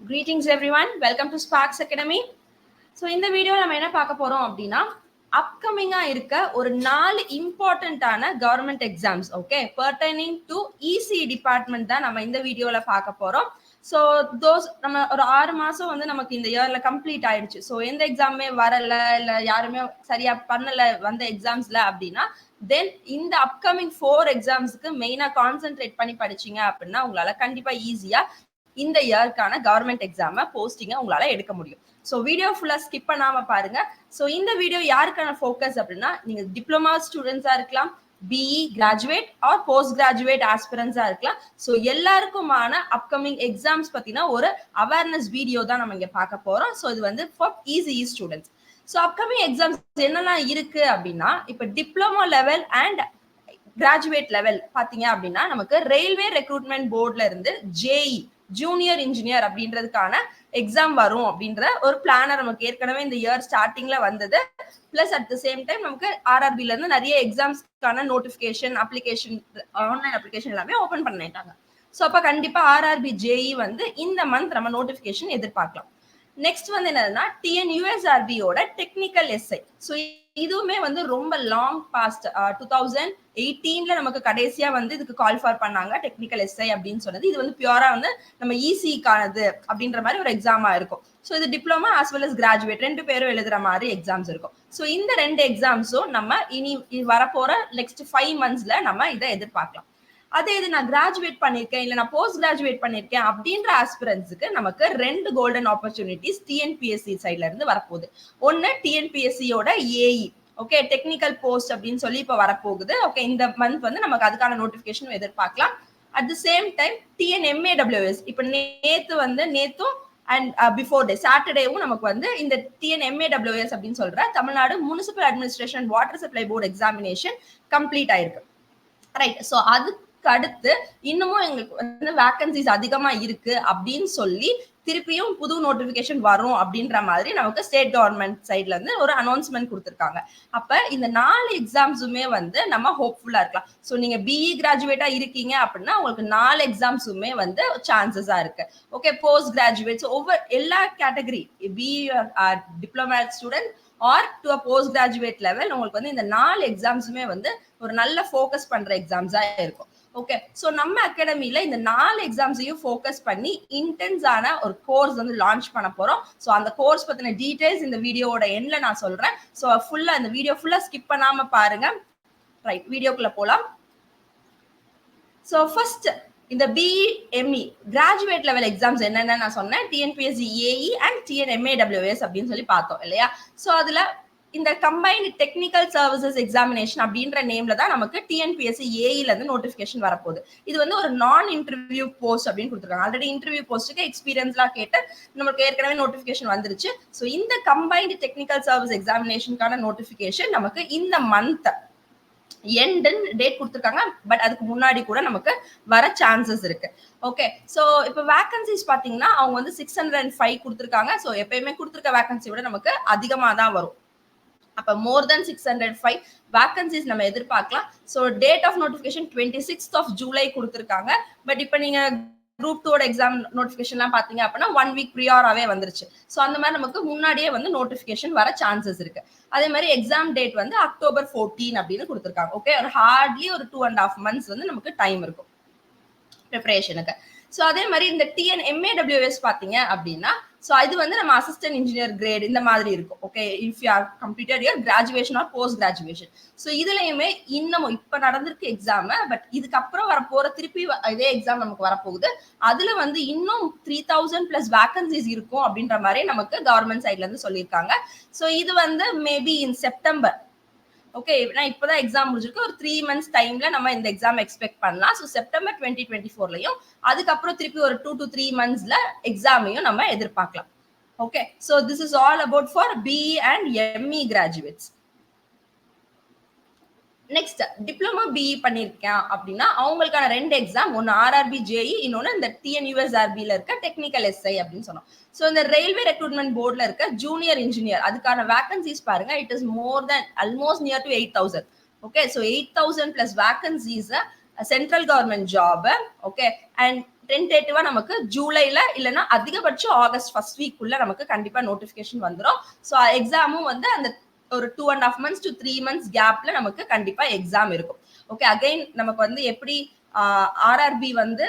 Greetings everyone welcome to Sparks Academy so இந்த வீடியோவில் நம்ம என்ன பார்க்க போறோம் அப்படின்னா அப்கமிங்கா இருக்க ஒரு நாலு இம்பார்ட்டண்ட்டான government exams okay pertaining to EC department தான் நம்ம இந்த வீடியோவில் பார்க்க போறோம். ஸோ தோஸ் நம்ம ஒரு ஆறு மாசம் வந்து நமக்கு இந்த இயர்ல கம்ப்ளீட் ஆயிடுச்சு. ஸோ எந்த எக்ஸாமே வரல இல்லை யாருமே சரியா பண்ணலை வந்த எக்ஸாம்ஸ்ல அப்படின்னா தென் இந்த அப்கமிங் ஃபோர் எக்ஸாம்ஸ்க்கு மெயினாக கான்சென்ட்ரேட் பண்ணி படிச்சீங்க அப்படின்னா உங்களால் கண்டிப்பாக ஈஸியாக இந்த இயர்க்கான கவர்மெண்ட் எக்ஸாமை போஸ்டிங்கை உங்களால எடுக்க முடியும். ஸோ வீடியோ ஃபுல்லாக ஸ்கிப் பண்ணாம பாருங்க. ஸோ இந்த வீடியோ யாருக்கான ஃபோக்கஸ் அப்படின்னா நீங்க டிப்ளமா ஸ்டூடெண்ட்ஸா இருக்கலாம் BE graduate or post graduate ஆஸ்பிரன்ஸா இருக்கலாம். ஸோ எல்லாருக்குமான அப்கமிங் எக்ஸாம்ஸ் பார்த்தீங்கன்னா ஒரு அவேர்னஸ் வீடியோ தான் நம்ம இங்க பார்க்க போறோம். ஸோ இது வந்து for EC students so upcoming exams என்னெல்லாம் இருக்கு அப்படின்னா இப்போ diploma level and graduate level பார்த்தீங்க அப்படின்னா நமக்கு ரயில்வே ரெக்ரூட்மெண்ட் போர்ட்ல இருந்து ஜேஇ ஜூனியர் இன்ஜினியர் அப்படின்றதுக்கான எக்ஸாம் வரும் அப்படின்ற ஒரு பிளானர் நமக்கு ஏற்கனவே இந்த இயர் ஸ்டார்டிங்ல வந்தது. Plus at the same time நமக்கு ஆர்ஆர்பில இருந்து நிறைய எக்ஸாம்ஸ்க்கான நோட்டிபிகேஷன் அப்ளிகேஷன் ஆன்லைன் அப்ளிகேஷன் எல்லாமே ஓபன் பண்ணிட்டாங்க. ஸோ அப்போ கண்டிப்பா ஆர்ஆர்பி ஜேஇ வந்து இந்த மந்த் நம்ம நோட்டிபிகேஷன் எதிர்பார்க்கலாம். நெக்ஸ்ட் வந்து என்னதுன்னா டிஎன்யூஎஸ்ஆர்பியோட டெக்னிக்கல் எஸ்ஐ ஸோ இதுவுமே வந்து ரொம்ப லாங் பாஸ்ட் டூ தௌசண்ட் எயிட்டீன்ல நமக்கு கடைசியா வந்து இதுக்கு கால் ஃபார் பண்ணாங்க டெக்னிக்கல் எஸ்ஐ அப்படின்னு சொன்னது. இது வந்து பியூரா வந்து நம்ம ஈஸிக்கானது அப்படின்ற மாதிரி ஒரு எக்ஸாமா இருக்கும். ஸோ இது diploma as well as graduate ரெண்டு பேரும் எழுதுற மாதிரி எக்ஸாம்ஸ் இருக்கும். ஸோ இந்த ரெண்டு எக்ஸாம்ஸும் நம்ம இனி வரப்போற நெக்ஸ்ட் ஃபைவ் மந்த்ஸ்ல நம்ம இதை எதிர்பார்க்கலாம். அதே இது நான் கிராஜுவேட் பண்ணிருக்கேன் இல்ல நான் போஸ்ட் கிராஜுவேட் பண்ணிருக்கேன் அப்படின்ற ஆஸ்பிரன்ஸுக்கு நமக்கு ரெண்டு கோல்டன் ஆப்பர்ச்சுனிட்டிஸ் டிஎன்பிஎஸ்சி சைட்ல இருந்து வரப்போகுது. ஒன்னு டிஎன்பிஎஸ்சியோட ஏஇ ஓகே டெக்னிக்கல் போஸ்ட் அப்படின்னு சொல்லி இப்போ வரப்போகுது. ஓகே இந்த மந்த் வந்து நமக்கு அதுக்கான நோட்டிபிகேஷன் எதிர்பார்க்கலாம். At the same time TNMA WS இப்போ நேத்து வந்து நேத்தும் அண்ட் பிஃபோர் டே சாட்டர்டேவும் நமக்கு வந்து இந்த டிஎன்எம்ஏ டபிள்யூஎஸ் அப்படின்னு சொல்ற Tamil Nadu municipal administration water supply board examination complete ஆயிருக்கு. ரைட் ஸோ அதுக்கு அடுத்து இன்னமும் எங்களுக்கு வந்து வேக்கன்சிஸ் அதிகமா இருக்கு அப்படின்னு சொல்லி திருப்பியும் புது நோட்டிபிகேஷன் வரும் அப்படின்ற மாதிரி நமக்கு ஸ்டேட் கவர்மெண்ட் சைட்ல இருந்து ஒரு அனௌன்ஸ்மெண்ட் கொடுத்துருக்காங்க. அப்ப இந்த நாலு எக்ஸாம்ஸுமே வந்து நம்ம ஹோப்ஃபுல்லா இருக்கலாம். ஸோ நீங்க பிஇ கிராஜுவேட்டா இருக்கீங்க அப்படின்னா உங்களுக்கு நாலு எக்ஸாம்ஸுமே வந்து சான்சஸா இருக்கு. ஓகே போஸ்ட் கிராஜுவேட்ஸ் ஒவ்வொரு எல்லா category BE diploma student or to a post graduate level உங்களுக்கு வந்து இந்த நாலு எக்ஸாம்ஸுமே வந்து ஒரு நல்ல ஃபோக்கஸ் பண்ற எக்ஸாம்ஸா இருக்கும். ஓகே ஸோ நம்ம அகாடமியில இந்த நாலு எக்ஸாம்ஸையும் ஃபோக்கஸ் பண்ணி இன்டென்ஸான ஒரு கோர்ஸ் வந்து லான்ச் பண்ண போறோம். ஸோ அந்த கோர்ஸ் பத்தின டீடைல்ஸ் இந்த வீடியோவோட எண்ட்ல நான் சொல்றேன். ஸோ ஃபுல்லா இந்த வீடியோ ஃபுல்லா ஸ்கிப் பண்ணாம பாருங்க. ரைட் வீடியோக்குள்ள போலாம். ஸோ ஃபர்ஸ்ட் இந்த பிஎம்இ கிராஜுவேட் லெவல் எக்ஸாம்ஸ் என்னென்ன நான் சொன்னேன். டிஎன்பிஎஸ்சி ஏஇ அண்ட் டிஎன்எம்ஏடபிள்யூஎஸ் அப்படின்னு சொல்லி பார்த்தோம் இல்லையா? ஸோ அதில் இந்த கம்பைன்டு டெக்னிக்கல் சர்வீசஸ் எக்ஸாமினேஷன் அப்படின்ற நேம்ல தான் நமக்கு டிஎன்பிஎஸ்சி ஏஇல இருந்து நோட்டிபிகேஷன் வரப்போகுது. இது வந்து ஒரு நான் இன்டர்வியூ போஸ்ட் அப்படின்னு கொடுத்துருக்காங்க. ஆல்ரெடி இன்டர்வியூ போஸ்ட்டுக்கு எக்ஸ்பீரியன்ஸ்லாம் கேட்டு நமக்கு ஏற்கனவே நோட்டிபிகேஷன் வந்துருச்சு. ஸோ இந்த கம்பைன்டு டெக்னிக்கல் சர்வீஸ் எக்ஸாமினேஷனுக்கான நோட்டிபிகேஷன் நமக்கு இந்த மந்த் எண்டுன்னு டேட் கொடுத்துருக்காங்க. பட் அதுக்கு முன்னாடி கூட நமக்கு வர சான்சஸ் இருக்கு. ஓகே ஸோ இப்போ வேகன்சிஸ் பார்த்தீங்கன்னா அவங்க வந்து சிக்ஸ் ஹண்ட்ரட் அண்ட் ஃபைவ் கொடுத்துருக்காங்க. ஸோ எப்பயுமே கொடுத்துருக்க வேகன்சி விட நமக்கு அதிகமாக தான் வரும். அப்போ more then six hundred five vacancies நம்ம எதிர்பார்க்கலாம். So date of notification twenty sixth of July கொடுத்துருக்காங்க. பட் இப்போ நீங்கள் குரூப் டூட எக்ஸாம் நோட்டிஃபிகேஷன்லாம் பார்த்தீங்க அப்படின்னா ஒன் வீக் ப்ரியாராகவே வந்துருச்சு. ஸோ அந்த மாதிரி நமக்கு முன்னாடியே வந்து நோட்டிஃபிகேஷன் வர சான்சஸ் இருக்கு. அதே மாதிரி எக்ஸாம் டேட் வந்து அக்டோபர் ஃபோர்டீன் அப்படின்னு கொடுத்துருக்காங்க. ஓகே ஒரு ஹார்ட்லி ஒரு டூ அண்ட் ஆஃப் மந்த்ஸ் வந்து நமக்கு டைம் இருக்கும். ப்ரிப்பரேஷனுக்கு ஸோ அதே மாதிரி இந்த டிஎன் எம்ஏடபிள்யூஎஸ் பார்த்தீங்க அப்படின்னா ஸோ இது வந்து நம்ம அசிஸ்டன்ட் இன்ஜினியர் கிரேட் இந்த மாதிரி இருக்கும். Okay if you are completed year graduation or post graduation so இதுலயுமே இன்னமும் இப்போ நடந்திருக்கு எக்ஸாம் பட் இதுக்கப்புறம் வரப்போற திருப்பி இதே எக்ஸாம் நமக்கு வரப்போகுது. அதுல வந்து இன்னும் த்ரீ தௌசண்ட் பிளஸ் வேகன்சிஸ் இருக்கும் அப்படின்ற மாதிரி நமக்கு கவர்மெண்ட் சைட்ல இருந்து சொல்லியிருக்காங்க. ஸோ இது வந்து மேபி இன் செப்டம்பர் ஓகே நான் இப்போதான் எக்ஸாம் முடிஞ்சிருக்கு. ஒரு த்ரீ மந்த்ஸ் டைம்ல நம்ம இந்த எக்ஸாம் எக்ஸ்பெக்ட் பண்ணலாம். ஸோ செப்டம்பர் டுவெண்ட்டி டுவெண்ட்டி ஃபோர்லையும் அதுக்கப்புறம் திருப்பி ஒரு டூ டு த்ரீ மந்த்ஸ்ல எக்ஸாமையும் நம்ம எதிர்பார்க்கலாம். Okay so this is all about for BE and ME graduates next diploma BE பண்ணியிருக்கேன் அப்படின்னா அவங்களுக்கான ரெண்டு எக்ஸாம் ஒன்று ஆர்ஆர்பி ஜேஇ இன்னொன்று இந்த டிஎன்யூஎஸ்ஆர்பியில் இருக்க டெக்னிக்கல் எஸ்ஐ அப்படின்னு சொன்னோம். ஸோ இந்த ரயில்வே ரெக்ரூட்மெண்ட் போர்டில் இருக்க ஜூனியர் இன்ஜினியர் அதுக்கான வேகன்சிஸ் பாருங்க. It is more then almost near to eight thousand okay so eight thousand plus vacancies central government job okay and டென்டேட்டிவா நமக்கு ஜூலைல இல்லைன்னா அதிகபட்சம் ஆகஸ்ட் ஃபர்ஸ்ட் வீக் உள்ள நமக்கு கண்டிப்பா நோட்டிபிகேஷன் வந்துடும் ஸோ எக்ஸாமும் வந்து அந்த ஒரு two and half months to three months கேப்ல நமக்கு கண்டிப்பா எக்ஸாம் இருக்கும். ஓகே அகைன் நமக்கு வந்து எப்படி ஆர்ஆர்பி வந்து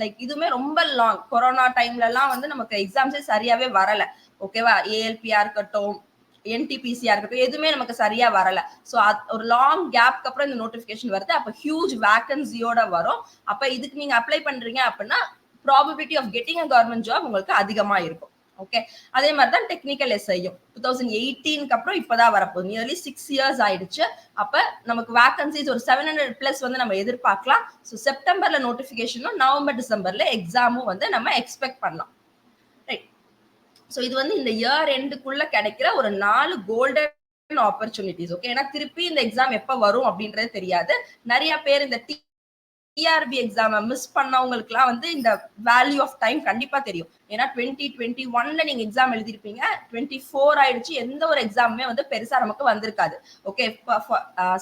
லைக் இதுவுமே ரொம்ப லாங் கொரோனா டைம்ல எல்லாம் வந்து நமக்கு எக்ஸாம்ஸே சரியாவே வரல. ஓகேவா ஏஎல்பியா இருக்கட்டும் என்டிபிசியா இருக்கட்டும் எதுவுமே நமக்கு சரியா வரல. ஸோ ஒரு லாங் கேப்க்கு அப்புறம் இந்த நோட்டிபிகேஷன் வருது. அப்போ ஹியூஜ் வேகன்சியோட வரும். அப்ப இதுக்கு நீங்க அப்ளை பண்றீங்க அப்படின்னா probability of getting a government job உங்களுக்கு அதிகமா இருக்கும். ஓகே அதே மாதிரி தான் டெக்னிக்கல் எஸ்ஐயும் டூ தௌசண்ட் எயிட்டீனுக்கு அப்புறம் இப்பதான் வரப்போகுது. நியர்லி சிக்ஸ் இயர்ஸ் ஆயிடுச்சு. அப்ப நமக்கு வேகன்சிஸ் ஒரு செவன் ஹண்ட்ரட் பிளஸ் வந்து நம்ம எதிர்பார்க்கலாம். ஸோ செப்டம்பர்ல நோட்டிஃபிகேஷனும் நவம்பர் டிசம்பர்ல எக்ஸாமும் வந்து நம்ம எக்ஸ்பெக்ட் பண்ணலாம். ரைட் ஸோ இது வந்து இந்த இயர் எண்டுக்குள்ள கிடைக்கிற ஒரு நாலு கோல்டன் ஆப்பர்ச்சுனிட்டிஸ் ஓகே ஏன்னா திருப்பி இந்த எக்ஸாம் எப்ப வரும் அப்படின்றது தெரியாது. நிறைய பேர் இந்த டிஆர்பி எக்ஸாமை மிஸ் பண்ணவங்களுக்குலாம் வந்து இந்த வேல்யூ ஆஃப் டைம் கண்டிப்பா தெரியும். ஏன்னா டுவெண்ட்டி டுவெண்ட்டி ஒன்ல நீங்க எக்ஸாம் எழுதிருப்பீங்க டுவெண்ட்டி ஃபோர் ஆயிடுச்சு. எந்த ஒரு எக்ஸாமுமே வந்து பெருசா நமக்கு வந்திருக்காது. ஓகே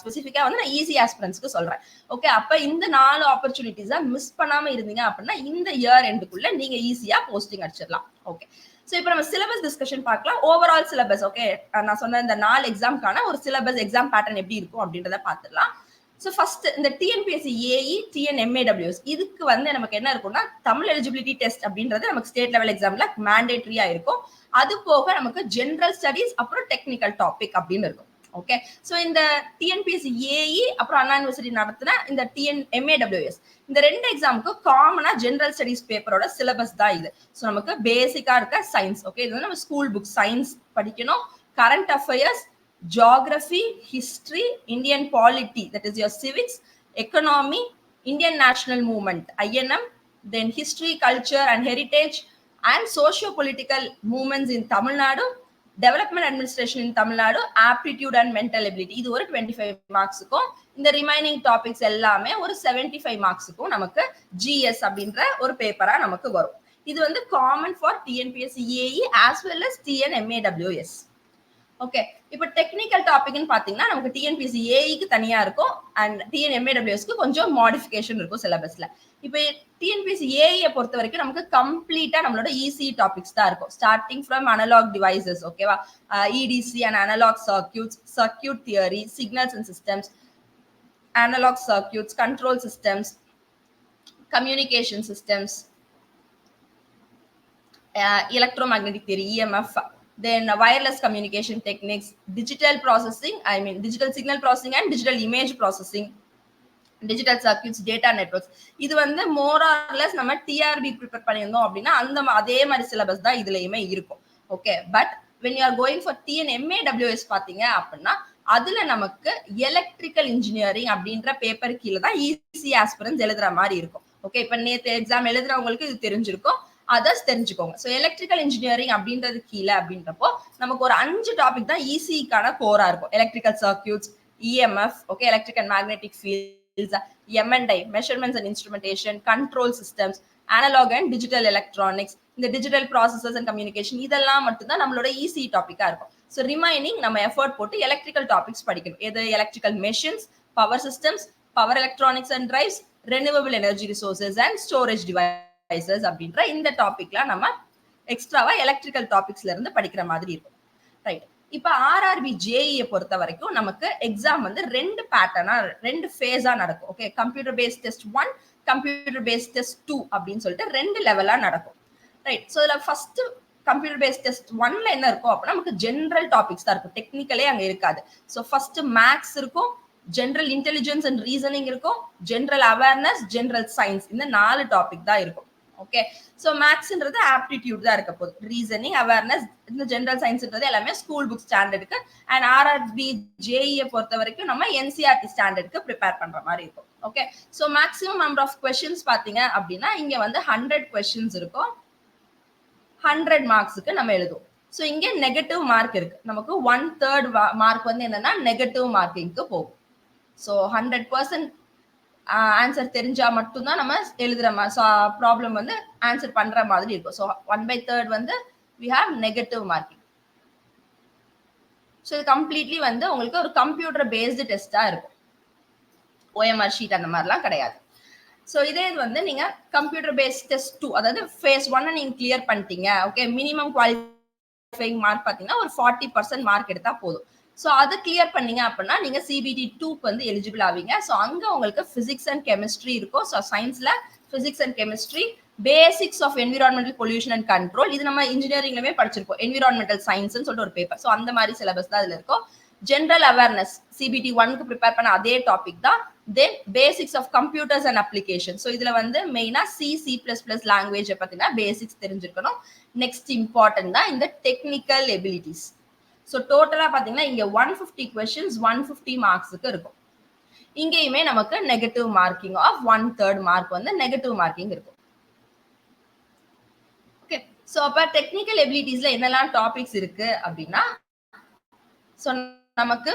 ஸ்பெசிஃபிக்கா வந்து நான் ஈஸி ஆஸ்பிரன்ஸ்க்கு சொல்றேன். ஓகே அப்ப இந்த நாலு ஆப்பர்ச்சுனிட்டிஸை மிஸ் பண்ணாம இருந்தீங்க அப்படின்னா இந்த இயர் எண்டுக்குள்ள நீங்க ஈஸியா போஸ்டிங் அடிச்சிடலாம். ஓகே ஸோ இப்போ நம்ம சிலபஸ் டிஸ்கஷன் பார்க்கலாம். ஓவரால் சிலபஸ் ஓகே நான் சொன்ன இந்த நாலு எக்ஸாம்க்கான ஒரு சிலபஸ் எக்ஸாம் பேட்டர்ன் எப்படி இருக்கும் அப்படின்றத பார்த்துடலாம். ஸோ ஃபர்ஸ்ட் இந்த டிஎன்பிஎஸ்சி ஏஇ டிஎன்எம்ஏடபிள்யூஎஸ் இதுக்கு வந்து நமக்கு என்ன இருக்கும்னா தமிழ் எலிஜிபிலிட்டி டெஸ்ட் அப்படின்றது நமக்கு ஸ்டேட் லெவல் எக்ஸாம்ல மேண்டேட்ரியா இருக்கும். அது போக நமக்கு ஜென்ரல் ஸ்டடிஸ் அப்புறம் டெக்னிக்கல் டாபிக் அப்படின்னு இருக்கும். ஓகே ஸோ இந்த டிஎன்பிஎஸ்சி ஏஇ அப்புறம் அண்ணா யூனிவர்சிட்டி நடத்தின இந்த டிஎன் எம்ஏடபிள்யூஎஸ் இந்த ரெண்டு எக்ஸாமுக்கு காமனா ஜென்ரல் ஸ்டடிஸ் பேப்பரோட சிலபஸ் தான் இது. ஸோ நமக்கு பேசிக்கா இருக்க சயின்ஸ் ஓகே இது வந்து நம்ம ஸ்கூல் புக் சயின்ஸ் படிக்கணும். Current affairs geography, history Indian polity that is your civics economy Indian national movement, INM then history culture and heritage, and socio political movements in Tamil development administration in Tamil Nadu aptitude and mental ability இது ஒரு twenty five மார்க்ஸுக்கும் இந்த remaining topics எல்லாமே ஒரு seventy five மார்க்ஸுக்கும் நமக்கு GS அப்படின்ற ஒரு பேப்பரா நமக்கு வரும் இது வந்து common for TNPSC AE as well as TNMAWS okay இப்போ டெக்னிக்கல் டாபிக்னு பார்த்தீங்கன்னா நமக்கு டிஎன்பிசி ஏஇக்கு தனியாக இருக்கும். அண்ட் டிஎன்எம்ஏடபிள்யூஎஸ்க்கு கொஞ்சம் மாடிஃபிகேஷன் இருக்கும் சிலபஸில் இப்போ டிஎன்பிசி ஏஐ பொறுத்த வரைக்கும் நமக்கு கம்ப்ளீட்டாக நம்மளோட ஈஸி டாபிக்ஸ் தான் இருக்கும். ஸ்டார்டிங் ஃப்ரம் அனலாக் டிவைசஸ் ஓகேவா EDC and analog circuits circuit theory signals and systems analog circuits control systems communication systems electromagnetic theory EMF then wireless wireless communication techniques digital processing i mean digital signal processing and digital image processing digital circuits data networks இது வந்து மோரார்லெஸ் நம்ம TRB prepare பண்ணியிருந்தோம் அப்படின்னா அந்த அதே மாதிரி syllabus தான் இதுலயுமே இருக்கும். Okay but when you are going for TNMA WS பார்த்தீங்க அப்படின்னா அதுல நமக்கு எலக்ட்ரிக்கல் இன்ஜினியரிங் அப்படின்ற பேப்பர் கீழே தான் ஈஸி ஆஸ்பிரன்ஸ் எழுதுற மாதிரி இருக்கும். ஓகே இப்போ நேற்று எக்ஸாம் எழுதுறவங்களுக்கு இது தெரிஞ்சிருக்கும். அதர்ஸ் தெரிஞ்சுக்கோங்க. ஸோ எலக்ட்ரிக்கல் இன்ஜினியரிங் அப்படின்றது கீழே அப்படின்றப்போ நமக்கு ஒரு அஞ்சு டாபிக் தான் ஈஸிக்கான கோரா இருக்கும். Electrical circuits EMF okay electrical magnetic fields எம்என்டை measurements and instrumentation control systems analog and digital electronics இந்த டிஜிட்டல் ப்ராசஸஸ் அண்ட் கம்யூனிகேஷன் இதெல்லாம் மட்டும்தான் நம்மளோட ஈஸி டாப்பிக்காக இருக்கும். ஸோ ரிமைனிங் நம்ம எஃபர்ட் போட்டு எலக்ட்ரிக்கல் டாபிக்ஸ் படிக்கணும். எது? Electrical machines power systems power electronics and drives renewable energy resources and storage device devices அப்படின்ற இந்த டாபிக்லாம் நம்ம எக்ஸ்ட்ராவா எலக்ட்ரிக்கல் டாபிக்ஸ்ல இருந்து படிக்கிற மாதிரி இருக்கும். ரைட் இப்ப ஆர்ஆர்பி ஜேஇயை பொறுத்த வரைக்கும் நமக்கு எக்ஸாம் வந்து ரெண்டு பேட்டர்னா ரெண்டு ஃபேஸா நடக்கும். Okay computer based test one computer based test two அப்படின்னு சொல்லிட்டு ரெண்டு லெவலா நடக்கும். ரைட் ஸோ இதுல ஃபர்ஸ்ட் கம்ப்யூட்டர் பேஸ்ட் டெஸ்ட் ஒன்ல என்ன இருக்கும் அப்படின்னா நமக்கு ஜென்ரல் டாபிக்ஸ் தான் இருக்கும். டெக்னிக்கலே அங்க இருக்காது. ஸோ ஃபர்ஸ்ட் மேக்ஸ் இருக்கும் ஜென்ரல் இன்டெலிஜென்ஸ் அண்ட் ரீசனிங் இருக்கும் ஜென்ரல் அவேர்னஸ் ஜென்ரல் சயின்ஸ் இந்த நாலு டாபிக் தான் இருக்கும். ஓகே ஸோ மேக்ஸ்ன்றது ஆப்டிடியூட் தான் இருக்க போகுது. ரீசனிங் அவேர்னஸ் இந்த ஜென்ரல் சயின்ஸ்ன்றது எல்லாமே ஸ்கூல் புக் ஸ்டாண்டர்டுக்கு அண்ட் ஆர்ஆர்பி ஜேஇயை பொறுத்த வரைக்கும் நம்ம என்சிஆர்டி ஸ்டாண்டர்டுக்கு ப்ரிப்பேர் பண்ற மாதிரி இருக்கும். Okay so maximum number of questions பார்த்தீங்க அப்படின்னா இங்க வந்து ஹண்ட்ரட் கொஸ்டின்ஸ் இருக்கும். ஹண்ட்ரட் மார்க்ஸுக்கு நம்ம எழுதுவோம். ஸோ இங்கே நெகட்டிவ் மார்க் இருக்கு. நமக்கு ஒன் தேர்ட் மார்க் வந்து என்னன்னா நெகட்டிவ் மார்க்கிங்க்கு போகும். ஸோ ஹண்ட்ரட் பர்சன்ட் ஆன்சர் தெரிஞ்சா மட்டும்தான் நம்ம எழுதுற ப்ராப்ளம் வந்து ஆன்சர் பண்ற மாதிரி இருக்கும். ஸோ ஒன் பை தேர்ட் வந்து we have negative marking so இது கம்ப்ளீட்லி வந்து உங்களுக்கு ஒரு கம்ப்யூட்டர் பேஸ்டு டெஸ்ட்டாக இருக்கும். ஓஎம்ஆர் ஷீட் அந்த மாதிரிலாம் கிடையாது. ஸோ இதே இது வந்து நீங்க கம்ப்யூட்டர் பேஸ்ட் டெஸ்ட் டூ அதாவது ஃபேஸ் ஒன்னை நீங்கள் கிளியர் பண்ணிட்டீங்க. ஓகே மினிமம் குவாலிஃபைங் மார்க் பார்த்தீங்கன்னா ஒரு ஃபார்ட்டி பர்சன்ட் மார்க் எடுத்தால் போதும். ஸோ அதை கிளியர் பண்ணீங்க அப்படின்னா நீங்க சிபிடி டூக்கு வந்து எலிஜிபிள் ஆவீங்க. ஸோ அங்க உங்களுக்கு பிசிக்ஸ் அண்ட் கெமிஸ்ட்ரி இருக்கும். ஸோ சயின்ஸ்ல physics and chemistry basics of environmental pollution and control இது நம்ம இன்ஜினியரிங்லமே படிச்சிருக்கோம் என்விரான்மெண்டல் சயின்ஸ்னு சொல்லிட்டு ஒரு பேப்பர் ஸோ அந்த மாதிரி சிலபஸ் தான் இதுல இருக்கும். ஜென்ரல் அவேர்னஸ் சிபிடி ஒன்க்கு ப்ரிப்பேர் பண்ண அதே டாபிக் தான். Then basics of computers and application so இதுல வந்து மெயினா C C plus plus language பார்த்தீங்கன்னா பேசிக்ஸ் தெரிஞ்சிருக்கணும். நெக்ஸ்ட் இம்பார்ட்டன்ட் தான் இந்த டெக்னிக்கல் எபிலிட்டிஸ் ஸோ டோட்டலா பாத்தீங்கன்னா இங்க one fifty questions one fifty மார்க்ஸுக்கு இருக்கும். இங்கேயுமே நமக்கு negative marking of one third mark வந்து நெகட்டிவ் மார்க்கிங் இருக்கும். ஓகே ஸோ அப்போ டெக்னிக்கல் எபிலிட்டிஸ்ல என்னெல்லாம் டாபிக்ஸ் இருக்கு அப்படின்னா ஸோ நமக்கு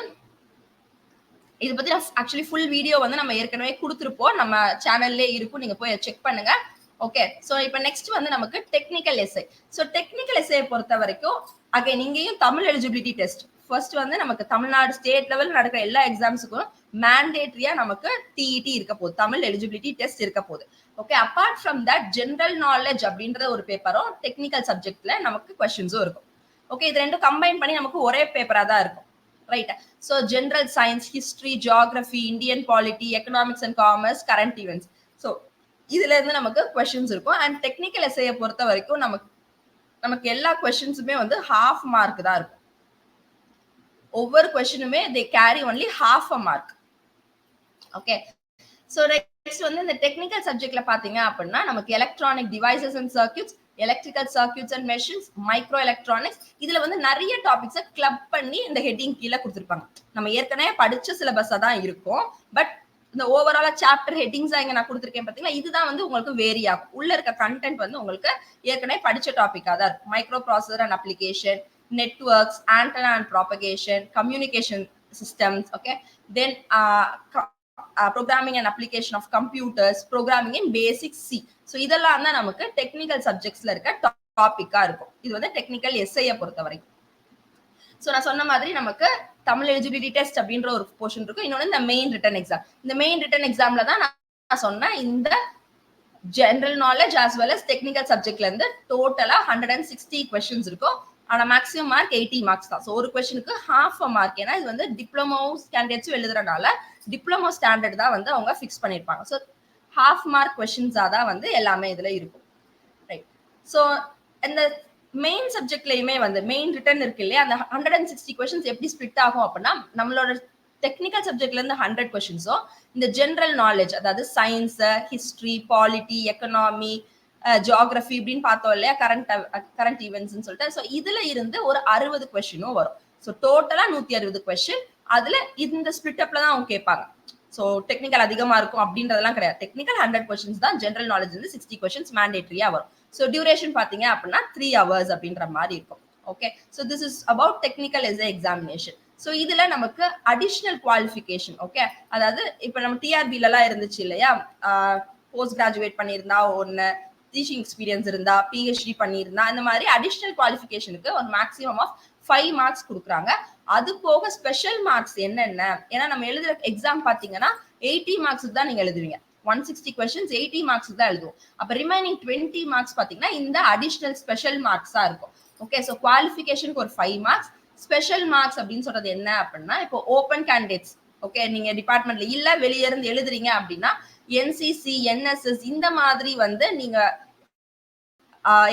இது பத்தி ஆக்சுவலி ஃபுல் வீடியோ வந்து நம்ம ஏற்கனவே கொடுத்துருப்போம். நம்ம சேனல்லே இருக்கும். நீங்க போய் செக் பண்ணுங்க. ஓகே ஸோ இப்போ நெக்ஸ்ட் வந்து நமக்கு டெக்னிக்கல் எஸ்ஐ ஸோ டெக்னிக்கல் எஸ்ஐயை பொறுத்த வரைக்கும் அகைன் இங்கேயும் தமிழ் எலிஜிபிலிட்டி டெஸ்ட் ஃபர்ஸ்ட் வந்து நமக்கு தமிழ்நாடு ஸ்டேட் லெவல் நடக்கிற எல்லா எக்ஸாம்ஸுக்கும் மேண்டேட்ரியா நமக்கு டிஇடி இருக்க போகுது. தமிழ் எலிஜிபிலிட்டி டெஸ்ட் இருக்க போகுது. Okay apart from that general knowledge அப்படின்ற ஒரு பேப்பரும் டெக்னிக்கல் சப்ஜெக்ட்ல நமக்கு கொஸ்டின்ஸும் இருக்கும். ஓகே இது ரெண்டும் கம்பைன் பண்ணி நமக்கு ஒரே பேப்பரா தான் இருக்கும். Right so general science history geography Indian polity economics and commerce current events so இதுல இருந்து நமக்கு கொஸ்டின்ஸ் இருக்கும். அண்ட் டெக்னிக்கல் எஸ்ஐயை பொறுத்த வரைக்கும் நமக்கு நமக்கு எல்லா கொஸ்டின்ஸுமே வந்து ஹாஃப் மார்க் தான் இருக்கும். ஒவ்வொரு கொஸ்டினுமே they carry only half a mark okay so next வந்து இந்த டெக்னிக்கல் சப்ஜெக்ட்ல பாத்தீங்க அப்படின்னா நமக்கு electronic devices and circuits electrical circuits and machines micro electronics இதுல வந்து நிறைய டாபிக்ஸை கிளப் பண்ணி இந்த ஹெட்டிங் கீழே கொடுத்துருப்பாங்க. நம்ம ஏற்கனவே படிச்ச சிலபஸா தான் இருக்கும். பட் இந்த ஓவராலா சாப்டர் ஹெட்டிங்ஸா இங்க நான் கொடுத்துருக்கேன் பாத்தீங்களா? இதுதான் வந்து உங்களுக்கு வேரி ஆகும். உள்ள இருக்க கண்டென்ட் வந்து உங்களுக்கு ஏற்கனவே படிச்ச டாபிக்கா தான் இருக்கும். Microprocessor and application networks antenna and propagation communication systems okay then programming and application of computers programming in basic C so இதெல்லாம் தான் நமக்கு டெக்னிக்கல் சப்ஜெக்ட்ஸ்ல இருக்க டாபிக்கா இருக்கும். இது வந்து டெக்னிக்கல் எஸ்ஐயை பொறுத்த வரைக்கும் ஸோ நான் சொன்ன மாதிரி நமக்கு தமிழ் எலிஜிபிலிட்டி டெஸ்ட் அப்படின்ற ஒரு போர்ஷன் இருக்கும். இன்னொன்று இந்த மெயின் ரிட்டன் எக்ஸாம் இந்த மெயின் ரிட்டன் எக்ஸாம்ல தான் நான் சொன்னேன் இந்த general knowledge as well as technical சப்ஜெக்ட்ல இருந்து டோட்டலா ஹண்ட்ரட் அண்ட் சிக்ஸ்டி கொஸ்டின்ஸ் இருக்கும். ஆனா மேக்ஸிமம் மார்க் எயிட்டி மார்க்ஸ் தான். ஸோ ஒரு கொஸ்டினுக்கு ஹாஃப் அ மார்க் ஏன்னா இது வந்து டிப்ளமோ கேண்டிடேட்ஸும் எழுதுறனால டிப்ளமோ ஸ்டாண்டர்ட் தான் வந்து அவங்க ஃபிக்ஸ் பண்ணியிருப்பாங்க ஸோ ஹாஃப் மார்க் கொஸ்டின்ஸாக தான் வந்து எல்லாமே இதுல இருக்கும். ரைட் ஸோ இந்த மெயின் சப்ஜெக்ட்லயுமே வந்து மெயின் ரிட்டர்ன் இருக்கு இல்லையா? அந்த ஹண்ட்ரட் அண்ட் சிக்ஸ்டி கொஸ்டின்ஸ் எப்படி ஸ்பிட் ஆகும் அப்படின்னா நம்மளோட டெக்னிக்கல் சப்ஜெக்ட்ல இருந்து ஹண்ட்ரட் கொஸ்டின்ஸும் இந்த ஜென்ரல் நாலேஜ் அதாவது science history polity economy geography இப்படின்னு பார்த்தோம் இல்லையா? கரண்ட் கரண்ட் ஈவெண்ட்ஸ்னு சொல்லிட்டு. ஸோ இதுல இருந்து ஒரு அறுபது கொஸ்டினும் வரும். ஸோ டோட்டலா நூத்தி அறுபது கொஸ்டின் அதுல இந்த ஸ்பிளிட் அப்ல தான் அவங்க கேட்பாங்க. ஸோ டெக்னிக்கல் அதிகமா இருக்கும் அப்படின்றதெல்லாம் கிடையாது. டெக்னிக்கல் ஹண்ட்ரட் கொஸ்டின்ஸ் தான் ஜென்ரல் நாலேஜ் வந்து சிக்ஸ்டி கொஸ்டின்ஸ் மேண்டேட்ரியா வரும். ஸோ டியூரேஷன் பார்த்தீங்க அப்படின்னா த்ரீ ஹவர்ஸ் அப்படின்ற மாதிரி இருக்கும். Okay so this is about technical S examination so இதுல நமக்கு அடிஷ்னல் குவாலிஃபிகேஷன் ஓகே அதாவது இப்போ நம்ம டிஆர்பிலலாம் இருந்துச்சு இல்லையா? போஸ்ட் கிராஜுவேட் பண்ணியிருந்தா ஒன்று டீச்சிங் எக்ஸ்பீரியன்ஸ் இருந்தா பிஹெச்டி பண்ணியிருந்தா இந்த மாதிரி அடிஷ்னல் குவாலிஃபிகேஷனுக்கு ஒரு மேக்ஸிமம் ஆஃப் ஃபைவ் மார்க்ஸ் கொடுக்குறாங்க. அது போக ஸ்பெஷல் மார்க்ஸ் என்னென்ன? ஏன்னா நம்ம எழுதுற எக்ஸாம் பார்த்தீங்கன்னா எயிட்டி மார்க்ஸ் தான் நீங்க எழுதுவீங்க. One sixty questions eighty marks தான் எழுதுவோம். அப்ப ரிமைனிங் டுவெண்ட்டி மார்க்ஸ் பாத்தீங்கன்னா இந்த அடிஷ்னல் ஸ்பெஷல் மார்க்ஸா இருக்கும். ஓகே ஸோ குவாலிஃபிகேஷனுக்கு ஒரு ஃபைவ் மார்க்ஸ் ஸ்பெஷல் மார்க்ஸ் அப்படின்னு சொல்றது என்ன அப்படின்னா இப்போ ஓப்பன் கேண்டிடேட்ஸ் ஓகே நீங்க டிபார்ட்மெண்ட்ல இல்ல வெளியே இருந்து எழுதுறீங்க அப்படின்னா என்சிசி என்எஸ்எஸ் இந்த மாதிரி வந்து நீங்க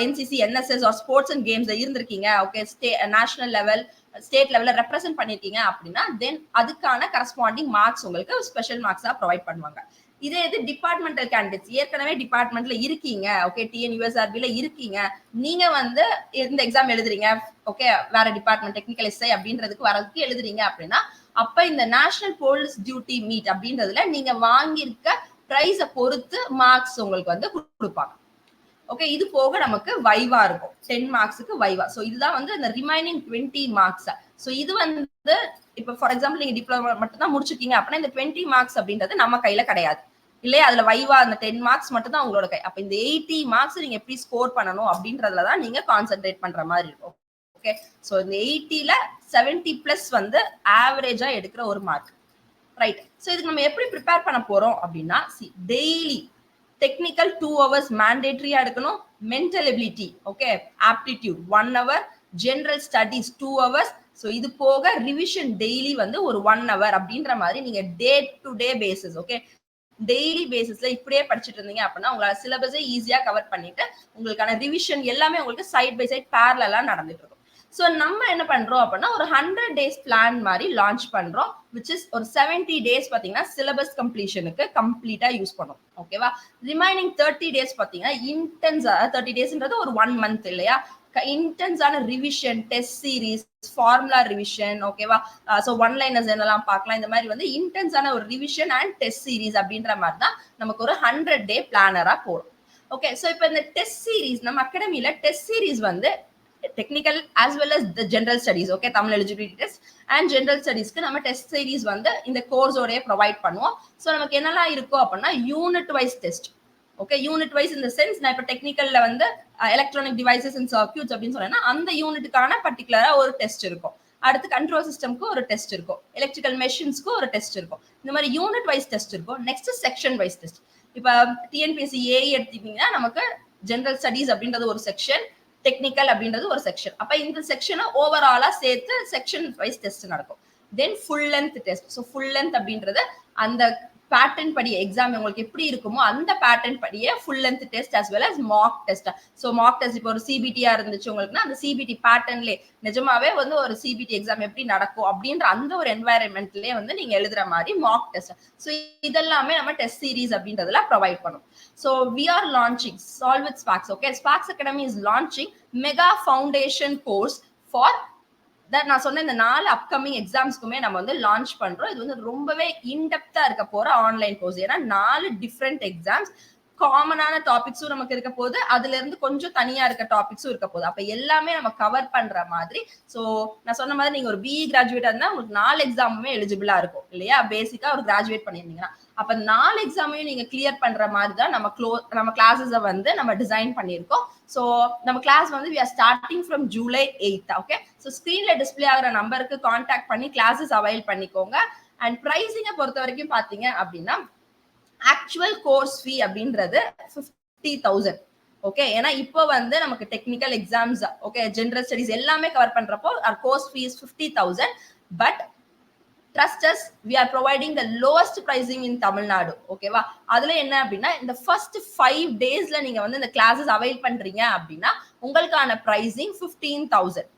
NCC NSS or sports and games இருந்திருக்கீங்க okay state national level state லெவல்ல ரெப்ரசென்ட் பண்ணிருக்கீங்க அப்படின்னா தென் அதுக்கான கரஸ்பாண்டிங் மார்க்ஸ் உங்களுக்கு ஸ்பெஷல் மார்க்ஸா ப்ரொவைட் பண்ணுவாங்க. இதே இது டிபார்ட்மெண்டல் கேண்டிடேட்ஸ் ஏற்கனவே டிபார்ட்மெண்ட்ல இருக்கீங்க. ஓகே டிஎன்யூஎஸ்ஆர்பில இருக்கீங்க. நீங்க வந்து இந்த எக்ஸாம் எழுதுறீங்க. ஓகே வேற டிபார்ட்மெண்ட் டெக்னிக்கல் எஸ்ஐ அப்படின்றதுக்கு வரதுக்கு எழுதுறீங்க அப்படின்னா அப்ப இந்த நேஷனல் போலீஸ் டியூட்டி மீட் அப்படின்றதுல நீங்க வாங்கியிருக்க பிரைஸை பொறுத்து மார்க்ஸ் உங்களுக்கு வந்து கொடுப்பாங்க. ஓகே இது போக நமக்கு வைவா இருக்கும். டென் மார்க்ஸுக்கு வைவா ஸோ இதுதான் வந்து இந்த ரிமைனிங் டுவெண்ட்டி மார்க்ஸ் ஸோ இது வந்து இப்போ ஃபார் எக்ஸாம்பிள் நீங்க டிப்ளமோ மட்டும் தான் முடிச்சிருக்கீங்க அப்படின்னா இந்த டுவெண்ட்டி மார்க்ஸ் அப்படின்றது நம்ம கையில கிடையாது. இல்லையா? அதுல வைவா அந்த டென் மார்க்ஸ் மட்டும் தான் உங்களோட கை. அப்ப இந்த எயிட்டி மார்க்ஸ் நீங்க எப்படி ஸ்கோர் பண்ணணும் அப்படின்றதுல தான் நீங்க கான்சென்ட்ரேட் பண்ற மாதிரி இருக்கும். ஓகே ஸோ இந்த எயிட்டில செவன்டி பிளஸ் வந்து ஆவரேஜா எடுக்கிற ஒரு மார்க் ரைட் ஸோ இதுக்கு நம்ம எப்படி ப்ரிப்பேர் பண்ண போறோம் அப்படின்னா see daily technical two hours மேண்டேட்ரியா எடுக்கணும். Mental ability okay aptitude one hour general studies two hours so இது போக ரிவிஷன் டெய்லி வந்து ஒரு ஒன் ஹவர் அப்படின்ற மாதிரி நீங்க day to day basis okay daily பேசிஸ்ல இப்படியே படிச்சுட்டு இருந்தீங்க அப்படின்னா உங்களால் சிலபஸை ஈஸியாக கவர் பண்ணிட்டு உங்களுக்கான ரிவிஷன் எல்லாமே உங்களுக்கு சைட் பை சைட் பேரலாம் நடந்துட்டு இருக்கும். ஸோ நம்ம என்ன பண்றோம் அப்படின்னா ஒரு ஹண்ட்ரட் டேஸ் பிளான் மாதிரி லான்ச் பண்றோம் விச் இஸ் ஒரு செவன்டி டேஸ் பார்த்தீங்கன்னா சிலபஸ் கம்ப்ளீஷனுக்கு கம்ப்ளீட்டா யூஸ் பண்ணும். ஓகேவா ரிமைனிங் தேர்ட்டி டேஸ் பார்த்தீங்கன்னா இன்டென்ஸ் தேர்ட்டி டேஸ்ன்றது ஒரு ஒன் மந்த் இல்லையா? இன்டென்ஸான revision test series formula revision ஓகேவா ஸோ ஒன் லைனர்ஸ் என்னெல்லாம் பார்க்கலாம். இந்த மாதிரி வந்து இன்டென்ஸான ஒரு ரிவிஷன் அண்ட் டெஸ்ட் சீரீஸ் அப்படின்ற மாதிரி தான் நமக்கு ஒரு ஹண்ட்ரட் டே பிளானரா போடும். ஓகே ஸோ இப்போ இந்த டெஸ்ட் சீரீஸ் நம்ம அகாடமியில டெஸ்ட் சீரீஸ் வந்து technical as well as the general studies okay Tamil eligibility test and general ஸ்டடிஸ்க்கு நம்ம டெஸ்ட் சீரீஸ் வந்து இந்த கோர்ஸோடய ப்ரொவைட் பண்ணுவோம். ஸோ நமக்கு என்னெல்லாம் இருக்கும் அப்படின்னா unit wise test okay unit wise இந்த சென்ஸ் நான் இப்போ டெக்னிக்கல்ல வந்து எலக்ட்ரானிக் டிவைசஸ் அண்ட் சர்க்கியூட்ஸ் அப்படின்னு சொன்னேன்னா அந்த யூனிட்டுக்கான பர்டிகுலரா ஒரு டெஸ்ட் இருக்கும். அடுத்து கண்ட்ரோல் சிஸ்டம்க்கு ஒரு டெஸ்ட் இருக்கும். எலக்ட்ரிக்கல் மெஷின்ஸ்க்கு ஒரு டெஸ்ட் இருக்கும். இந்த மாதிரி யூனிட் வைஸ் டெஸ்ட் இருக்கும். நெக்ஸ்ட் செக்ஷன் வைஸ் டெஸ்ட் இப்போ டிஎன்பிஎஸ்சி ஏஇ எடுத்துக்கிட்டீங்கன்னா நமக்கு ஜென்ரல் ஸ்டடிஸ் அப்படின்றது ஒரு செக்ஷன் டெக்னிக்கல் அப்படின்றது ஒரு செக்ஷன் அப்ப இந்த செக்ஷனை ஓவராலா சேர்த்து செக்ஷன் வைஸ் டெஸ்ட் நடக்கும். Then full length test so full length அப்படின்றது அந்த பேட்டர்ன் படி எக்ஸாம் உங்களுக்கு எப்படி இருக்குமோ அந்த பேட்டர்ன் படியே full length test as well as mock test so mock test இப்போ ஒரு சிபிடியா இருந்துச்சு உங்களுக்குன்னா அந்த சிபிடி பேட்டர்ன்லே நிஜமாவே வந்து ஒரு சிபிடி எக்ஸாம் எப்படி நடக்கும் அப்படின்ற அந்த ஒரு என்வாயன்மெண்ட்லயே வந்து நீங்க எழுதுற மாதிரி மாக் டெஸ்ட் ஸோ இதெல்லாமே நம்ம டெஸ்ட் சீரீஸ் அப்படின்றதுல ப்ரொவைட் பண்ணும். So we are launching solve with Spaks okay Spaks academy is launching mega foundation course for that நான் சொன்ன இந்த நாலு அப்கமிங் எக்ஸாம்ஸ்க்குமே நம்ம வந்து லான்ச் பண்றோம். இது வந்து ரொம்பவே இன்டெப்தா இருக்க போற ஆன்லைன் கோர்ஸ் ஏன்னா நாலு டிஃப்ரெண்ட் எக்ஸாம்ஸ் காமனான டாபிக்ஸும் நமக்கு இருக்க போது அதுல இருந்து கொஞ்சம் தனியா இருக்க டாபிக்ஸும் இருக்க போகுது. அப்ப எல்லாமே நம்ம கவர் பண்ற மாதிரி. சோ நான் சொன்ன மாதிரி நீங்க ஒரு பிஇ கிராஜுவேட்டா இருந்தா உங்களுக்கு நாலு எக்ஸாமுமே எலிஜிபிளா இருக்கும் இல்லையா? பேசிக்கா ஒரு கிராஜுவேட் பண்ணியிருந்தீங்கன்னா. அப்ப நாலு எக்ஸாமையும் நீங்க கிளியர் பண்ற மாதிரி தான் நம்ம க்ளோ நம்ம கிளாஸஸை வந்து நம்ம டிசைன் பண்ணியிருக்கோம். ஸோ நம்ம கிளாஸ் வந்து we are starting from July eighth okay so ஸ்க்ரீன்ல டிஸ்பிளே ஆகிற நம்பருக்கு கான்டாக்ட் பண்ணி கிளாஸஸ் அவைல் பண்ணிக்கோங்க. அண்ட் ப்ரைஸிங்கை பொறுத்த வரைக்கும் பார்த்தீங்க அப்படின்னா ஆக்சுவல் கோர்ஸ் ஃபீ அப்படின்றது ஃபிஃப்டி தௌசண்ட் ஓகே ஏன்னா இப்போ வந்து நமக்கு technical exams okay general studies எல்லாமே கவர் பண்றப்போ course fees fifty thousand but trust us we are providing the lowest pricing in Tamil Nadu ஓகேவா அதுல என்ன அப்படின்னா இந்த ஃபர்ஸ்ட் ஃபைவ் டேஸ்ல நீங்க வந்து இந்த கிளாஸஸ் அவைல் பண்றீங்க அப்படின்னா உங்களுக்கான pricing fifteen thousand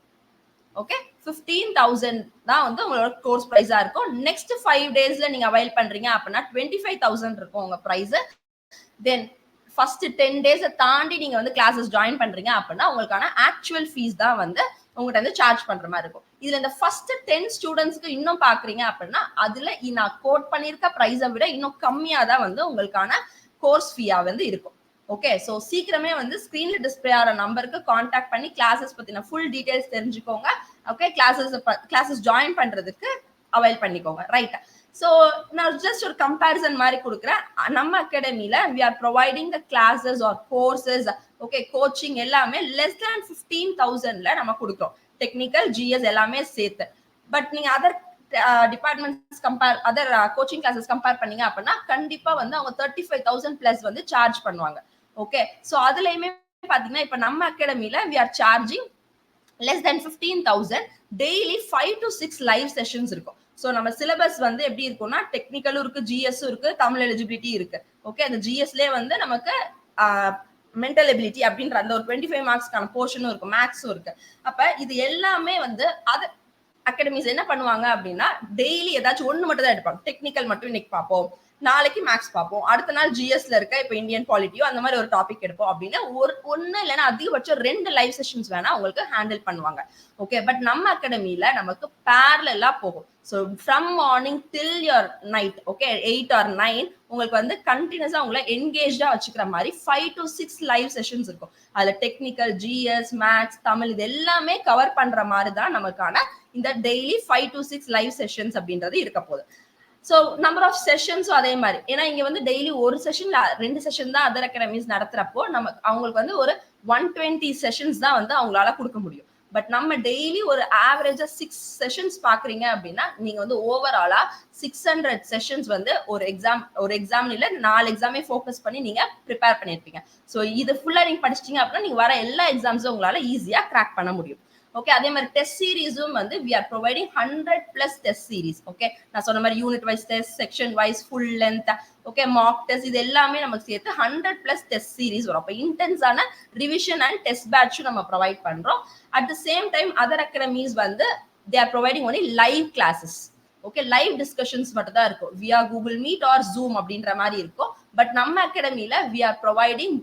okay fifteen thousand தான் வந்து உங்களோட கோர்ஸ் ப்ரைஸா இருக்கும். நெக்ஸ்ட் ஃபைவ் டேஸ்ல நீங்க அவைல் பண்றீங்க அப்படின்னா டுவெண்ட்டி ஃபைவ் தௌசண்ட் இருக்கும் உங்க ப்ரைஸ் தென் ஃபர்ஸ்ட் டென் டேஸை தாண்டி நீங்க வந்து கிளாஸஸ் ஜாயின் பண்றீங்க அப்படின்னா உங்களுக்கான ஆக்சுவல் ஃபீஸ் தான் வந்து உங்கள்கிட்ட வந்து சார்ஜ் பண்ற மாதிரி இருக்கும். இதுல இந்த ஃபர்ஸ்ட் டென் ஸ்டூடெண்ட்ஸ்க்கு இன்னும் பாக்குறீங்க அப்படின்னா அதுல நான் கோட் பண்ணிருக்க ப்ரைஸை விட இன்னும் கம்மியா தான் வந்து உங்களுக்கான கோர்ஸ் ஃபீயா வந்து இருக்கும். ஓகே ஸோ சீக்கிரமே வந்து ஸ்க்ரீன்ல டிஸ்பிளே ஆகிற நம்பருக்கு காண்டாக்ட் பண்ணி கிளாஸஸ் பத்தின ஃபுல் டீடைல்ஸ் தெரிஞ்சுக்கோங்க. ஓகே கிளாஸஸ் கிளாஸஸ் ஜாயின் பண்றதுக்கு அவைல் பண்ணிக்கோங்க. ரைட் ஸோ நான் ஜஸ்ட் ஒரு கம்பேரிசன் மாதிரி கொடுக்குறேன். நம்ம அகாடமியில we are providing the classes or courses okay coaching எல்லாமே லெஸ் தேன் ஃபிஃப்டீன் தௌசண்ட்ல நம்ம கொடுக்குறோம். டெக்னிக்கல் ஜிஎஸ் எல்லாமே சேர்த்து. பட் நீங்க other departments compare other coaching classes compare பண்ணீங்க அப்படின்னா கண்டிப்பா வந்து அவங்க தேர்ட்டி ஃபைவ் தௌசண்ட் பிளஸ் வந்து சார்ஜ் பண்ணுவாங்க. ஓகே ஸோ அதுலயுமே பாத்தீங்கன்னா இப்ப நம்ம அகாடமியில we are charging less than fifteen thousand daily five to six live sessions இருக்கும். ஸோ நம்ம சிலபஸ் வந்து எப்படி இருக்கும்னா டெக்னிக்கலும் இருக்கு ஜிஎஸும் இருக்கு தமிழ் எலிஜிபிலிட்டி இருக்கு. ஓகே அந்த ஜிஎஸ்லேயே வந்து நமக்கு uh, மென்டல் எபிலிட்டி அப்படின்ற அந்த ஒரு டுவெண்ட்டி ஃபைவ் மார்க்ஸ்க்கான போர்ஷனும் இருக்கு மேக்ஸும் இருக்கு. அப்ப இது எல்லாமே வந்து அது அகாடமிஸ் என்ன பண்ணுவாங்க அப்படின்னா டெய்லி ஏதாச்சும் ஒன்று மட்டும் தான் எடுப்பாங்க. டெக்னிக்கல் மட்டும் இன்னைக்கு பார்ப்போம். நாளைக்கு மேக்ஸ் பார்ப்போம். அடுத்த நாள் ஜிஎஸ்ல இருக்க இப்போ இந்தியன் பாலிட்டியோ அந்த மாதிரி ஒரு டாபிக் எடுப்போம் அப்படின்னு ஒரு ஒன்னு இல்லைன்னா அதிகபட்சம் ரெண்டு லைவ் செஷன்ஸ் வேணா உங்களுக்கு ஹேண்டில் பண்ணுவாங்க. ஓகே பட் நம்ம அகாடமியில நமக்கு பேரலா போகும். So from morning till your night okay eight or nine உங்களுக்கு வந்து கண்டினியூஸா உங்களை என்கேஜா வச்சுக்கிற மாதிரி five to six live sessions இருக்கும். அதுல டெக்னிக்கல் ஜிஎஸ் மேத்ஸ் தமிழ் இது எல்லாமே கவர் பண்ற மாதிரி தான் நமக்கான இந்த daily five to six live sessions அப்படின்றது இருக்க போகுது. ஸோ நம்பர் ஆஃப் செஷன்ஸும் அதே மாதிரி. ஏன்னா இங்க வந்து டெய்லி ஒரு செஷன்ல ரெண்டு செஷன் தான் அதர் அகாடமிஸ் நடத்துறப்போ நம்ம அவங்களுக்கு வந்து ஒரு ஒன் டுவெண்ட்டி செஷன்ஸ் தான் வந்து அவங்களால கொடுக்க முடியும். பட் நம்ம டெய்லி ஒரு ஆவரேஜா சிக்ஸ் செஷன்ஸ் பாக்குறீங்க அப்படின்னா நீங்க வந்து ஓவராலா சிக்ஸ் ஹண்ட்ரட் செஷன்ஸ் வந்து ஒரு எக்ஸாம் ஒரு எக்ஸாம் இல்ல நாலு எக்ஸாமே ஃபோக்கஸ் பண்ணி நீங்க ப்ரிப்பேர் பண்ணிருப்பீங்க ஸோ இது ஃபுல்லா நீங்க படிச்சிட்டீங்க அப்படின்னா நீங்க வர எல்லா எக்ஸாம்ஸும் உங்களால ஈஸியா கிராக் பண்ண முடியும். ஓகே அதே மாதிரி டெஸ்ட் சீரீஸும் வந்து we are providing hundred plus test series okay நான் சொன்ன மாதிரி unit wise test section wise full length okay mock test இது எல்லாமே நமக்கு சேர்த்து ஹண்ட்ரட் பிளஸ் டெஸ்ட் சீரீஸ் வரும். அப்போ இன்டென்ஸான ரிவிஷன் அண்ட் டெஸ்ட் பேட்சும் நம்ம ப்ரொவைட் பண்றோம். At the same time other academies வந்து they are providing only live classes okay live discussions மட்டும் தான் இருக்கும். Via Google Meet or Zoom அப்படின்ற மாதிரி இருக்கும். பட் நம்ம அகாடமியில we are providing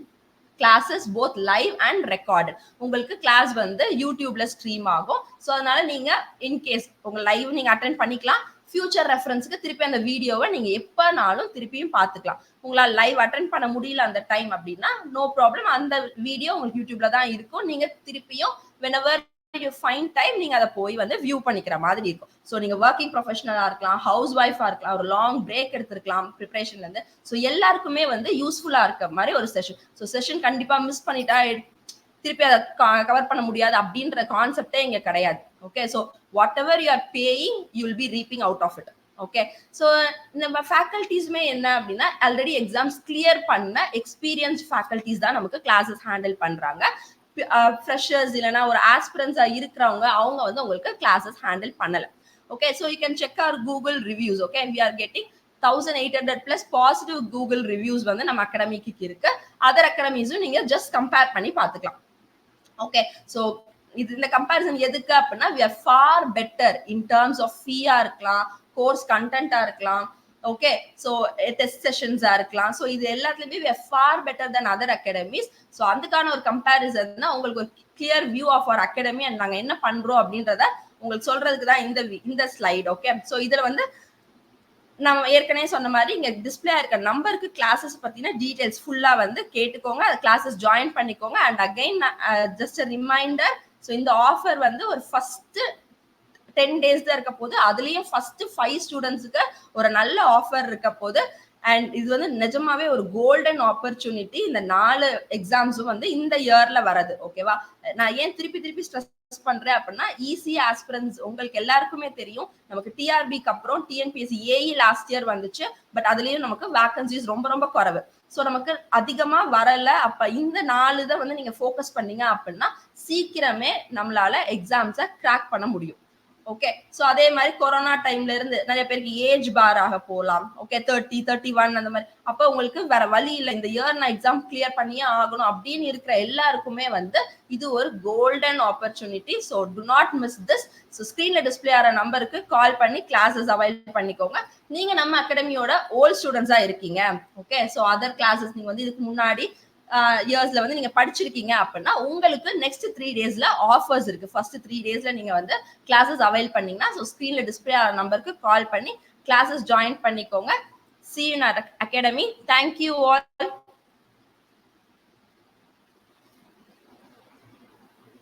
classes both live and record உங்களுக்கு கிளாஸ் வந்து யூடியூப்ல ஸ்ட்ரீம் ஆகும். ஸோ அதனால நீங்க இன்கேஸ் உங்க லைவ் நீங்க அட்டன் பண்ணிக்கலாம். ஃபியூச்சர் ரெஃபரன்ஸுக்கு திருப்பி அந்த வீடியோவை நீங்க எப்பனாலும் திருப்பியும் பார்த்துக்கலாம். உங்களால் லைவ் அட்டன் பண்ண முடியல அந்த டைம் அப்படின்னா நோ ப்ராப்ளம் அந்த வீடியோ உங்களுக்கு யூடியூப்ல தான் இருக்கும். நீங்க திருப்பியும் வெனவர் யூ ஃபைன் டைம் நீங்க அதை போய் வந்து வியூ பண்ணிக்கிற மாதிரி இருக்கும். ஸோ நீங்க ஒர்க்கிங் ப்ரொஃபஷனலா இருக்கலாம் ஹவுஸ் ஒய்ஃபா இருக்கலாம் ஒரு லாங் பிரேக் எடுத்திருக்கலாம் ப்ரிப்பரேஷன்ல இருந்து. ஸோ எல்லாருக்குமே வந்து யூஸ்ஃபுல்லா இருக்க மாதிரி ஒரு செஷன் ஸோ செஷன் கண்டிப்பா மிஸ் பண்ணிட்டா திருப்பி அதை கவர் பண்ண முடியாது அப்படின்ற கான்செப்டே இங்க கிடையாது. Okay so whatever you are paying you will be reaping out of it okay so நம்ம ஃபேக்கல்ட்டிஸுமே என்ன அப்படின்னா ஆல்ரெடி எக்ஸாம்ஸ் கிளியர் பண்ண எக்ஸ்பீரியன்ஸ் ஃபேக்கல்ட்டிஸ் தான் நமக்கு கிளாஸஸ் ஹேண்டில் பண்ணுறாங்க ஃப்ரெஷர்ஸ் இல்லைன்னா ஒரு ஆஸ்பிரன்ஸா இருக்கிறவங்க அவங்க வந்து உங்களுக்கு கிளாஸஸ் ஹேண்டில் பண்ணல. Okay so you can check our Google reviews okay we are getting thousand eight hundred plus positive Google reviews வந்து நம்ம அகாடமிக்கு இருக்கு. அதர் அகாடமிஸும் நீங்க ஜஸ்ட் கம்பேர் பண்ணி பார்த்துக்கலாம். ஓகே ஸோ இது இந்த கம்பேரிசன் எதுக்கு அப்படின்னா we are far better in terms of ஃபீயா இருக்கலாம் கோர்ஸ் கண்டென்ட்டா இருக்கலாம் ஓகே ஸோ டெஸ்ட் செஷன்ஸா இருக்கலாம். ஸோ இது எல்லாத்துலயுமே far better than other academies so அதுக்கான ஒரு கம்பேரிசன் தான் உங்களுக்கு ஒரு clear view of our academy and நாங்கள் என்ன பண்றோம் அப்படின்றத உங்களுக்கு சொல்றதுக்கு தான் இந்த இந்த ஸ்லைட் ஓகே ஸோ இதுல வந்து நம்ம ஏற்கனவே சொன்ன மாதிரி இங்க டிஸ்பிளே இருக்க நம்பருக்கு கிளாஸஸ் பார்த்தீங்கன்னா டீடைல்ஸ் ஃபுல்லா வந்து கேட்டுக்கோங்க. அது கிளாஸஸ் ஜாயின் பண்ணிக்கோங்க. And again just reminder so இந்த ஆஃபர் வந்து ஒரு ஃபர்ஸ்ட் டென் டேஸ் தான் இருக்க போது அதுலயும் ஃபர்ஸ்ட் ஃபைவ் ஸ்டூடெண்ட்ஸுக்கு ஒரு நல்ல ஆஃபர் இருக்க போது அண்ட் இது வந்து நிஜமாவே ஒரு கோல்டன் ஆப்பர்ச்சுனிட்டி இந்த நாலு எக்ஸாம்ஸும் வந்து இந்த இயர்ல வரது ஓகேவா நான் ஏன் திருப்பி திருப்பி ஸ்ட்ரெஸ் பண்றேன் அப்படின்னா ஈஸி ஆஸ்பிரன்ஸ் உங்களுக்கு எல்லாருக்குமே தெரியும். நமக்கு டிஆர்பிக்கு அப்புறம் டிஎன்பிஎஸ்சி ஏஇ லாஸ்ட் இயர் வந்துச்சு பட் அதுலயும் நமக்கு வேகன்சிஸ் ரொம்ப ரொம்ப குறைவு. ஸோ நமக்கு அதிகமா வரல அப்ப இந்த நாலு இதை வந்து நீங்க ஃபோக்கஸ் பண்ணீங்க அப்படின்னா சீக்கிரமே நம்மளால எக்ஸாம்ஸை கிராக் பண்ண முடியும். ஓகே ஸோ அதே மாதிரி கொரோனா டைம்ல இருந்து நிறைய பேருக்கு ஏஜ் பார் ஆக போகலாம் ஓகே தேர்ட்டி தேர்ட்டி ஒன் அந்த மாதிரி. அப்போ உங்களுக்கு வேற வழி இல்லை. இந்த இயர் நான் எக்ஸாம் கிளியர் பண்ணியே ஆகணும் அப்படின்னு இருக்கிற எல்லாருக்குமே வந்து இது ஒரு golden opportunity so do not miss this so ஸ்க்ரீன்ல டிஸ்பிளே ஆகிற நம்பருக்கு கால் பண்ணி கிளாஸஸ் அவைல் பண்ணிக்கோங்க. நீங்க நம்ம அகாடமியோட ஓல்ட் ஸ்டூடெண்ட்ஸா இருக்கீங்க. ஓகே ஸோ அதர் கிளாஸஸ் நீங்க வந்து இதுக்கு முன்னாடி இயர்ஸ்ல வந்து நீங்க படிச்சிருக்கீங்க அப்படின்னா உங்களுக்கு நெக்ஸ்ட் த்ரீ டேஸ்ல ஆஃபர்ஸ் இருக்கு. ஃபர்ஸ்ட் த்ரீ டேஸ்ல நீங்க வந்து கிளாஸஸ் அவைல் பண்ணீங்கன்னா ஸோ ஸ்க்ரீன்ல டிஸ்பிளே ஆகிற நம்பருக்கு கால் பண்ணி கிளாஸஸ் ஜாயின் பண்ணிக்கோங்க. C in academy thank you all